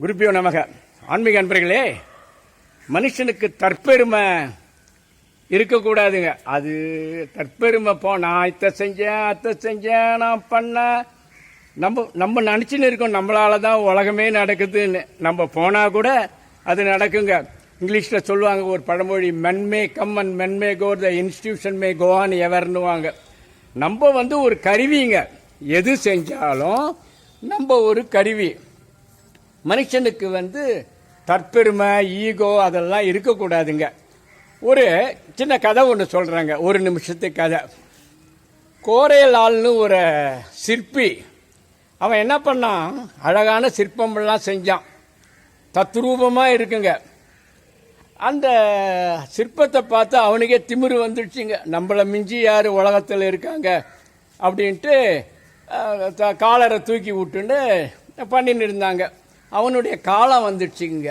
குருப்பியோ நமக. ஆன்மீக அன்பர்களே மனுஷனுக்கு தற்பெருமை இருக்கக்கூடாதுங்க. அது தற்பெருமை போ நான் இத்தை செஞ்சேன் அத்தை செஞ்சேன் நான் பண்ணேன். நம்ம நம்ம நினச்சின்னு இருக்கோம் நம்மளால தான் உலகமே நடக்குதுன்னு. நம்ம போனால் கூட அது நடக்குங்க. இங்கிலீஷில் சொல்லுவாங்க ஒரு பழமொழி men may come and men may may the institution may go on எவர்னுவாங்க நம்ம வந்து ஒரு கருவிங்க. எது செஞ்சாலும் நம்ம ஒரு கருவி. மனுஷனுக்கு வந்து தற்பெருமை ஈகோ அதெல்லாம் இருக்கக்கூடாதுங்க. ஒரு சின்ன கதை ஒன்று சொல்கிறாங்க ஒரு நிமிஷத்து கதை. கோரையலால்னு ஒரு சிற்பி அவன் என்ன பண்ணான்? அழகான சிற்பமெல்லாம் செஞ்சான். தத்ரூபமாக இருக்குங்க. அந்த சிற்பத்தை பார்த்து அவனுக்கே திமிரு வந்துடுச்சுங்க. நம்மளை மிஞ்சி யார் உலகத்தில் இருக்காங்க அப்படின்ட்டு த- காலரை தூக்கி விட்டுன்னு பண்ணின்னு இருந்தாங்க. அவனுடைய காலம் வந்துடுச்சுங்க.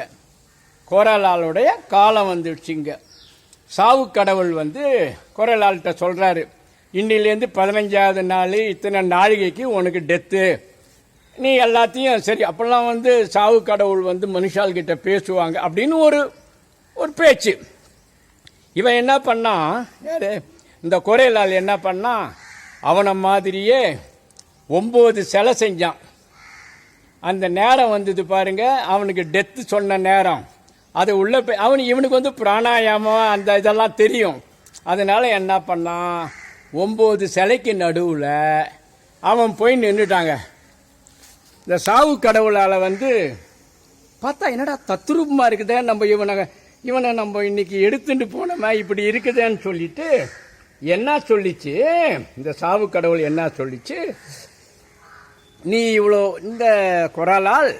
கோரலாலுடைய காலம் வந்துடுச்சுங்க. சாவு கடவுள் வந்து கோரலால்கிட்ட சொல்கிறாரு இன்னிலேருந்து பதினஞ்சாவது நாள் இத்தனை நாழிகைக்கு உனக்கு டெத்து நீ எல்லாத்தையும் சரி அப்போல்லாம் வந்து சாவு கடவுள் வந்து மனுஷால்கிட்ட பேசுவாங்க அப்படின்னு ஒரு ஒரு பேச்சு. இவன் என்ன பண்ணான் யாரு? இந்த குறையலால் என்ன பண்ணான் அவனை மாதிரியே ஒம்பது சிலை செஞ்சான். அந்த நேரம் வந்தது பாருங்க அவனுக்கு டெத்து சொன்ன நேரம். அது உள்ள போய் அவனு இவனுக்கு வந்து பிராணாயாமம் அந்த இதெல்லாம் தெரியும். அதனால் என்ன பண்ணான்? ஒம்பது சிலைக்கு நடுவில் அவன் போய் நின்றுட்டாங்க இந்த சாவு கடவுளால் வந்து பார்த்தா என்னடா தத்ரூபமாக இருக்குதே நம்ம இவனை இவனை நம்ம இன்னைக்கு எடுத்துட்டு போனோமா இப்படி இருக்குதேன்னு சொல்லிட்டு என்ன சொல்லிச்சு? இந்த சாவு கடவுள் என்ன சொல்லிச்சு? நீ இவ்வளோ இந்த குரலால்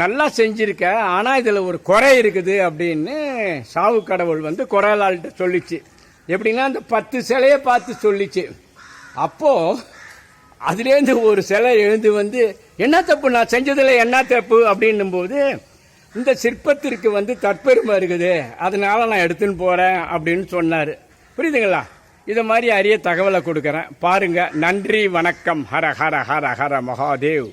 நல்லா செஞ்சிருக்க ஆனால் இதில் ஒரு குறை இருக்குது அப்படின்னு சாவு கடவுள் வந்து குரலாள்கிட்ட சொல்லிச்சு. எப்படின்னா அந்த பத்து சிலையை பார்த்து சொல்லிச்சு. அப்போது அதுலேருந்து ஒரு சிலை எழுந்து வந்து என்ன தப்பு? நான் செஞ்சதில் என்ன தப்பு? அப்படின்னும் போது இந்த சிற்பத்திற்கு வந்து தற்பெருமை இருக்குது. அதனால நான் எடுத்துன்னு போகிறேன் அப்படின்னு சொன்னார். புரியுதுங்களா? இது மாதிரி அரிய தகவலை கொடுக்குறேன். பாருங்க நன்றி வணக்கம். ஹர ஹர ஹர ஹர மகாதேவ்.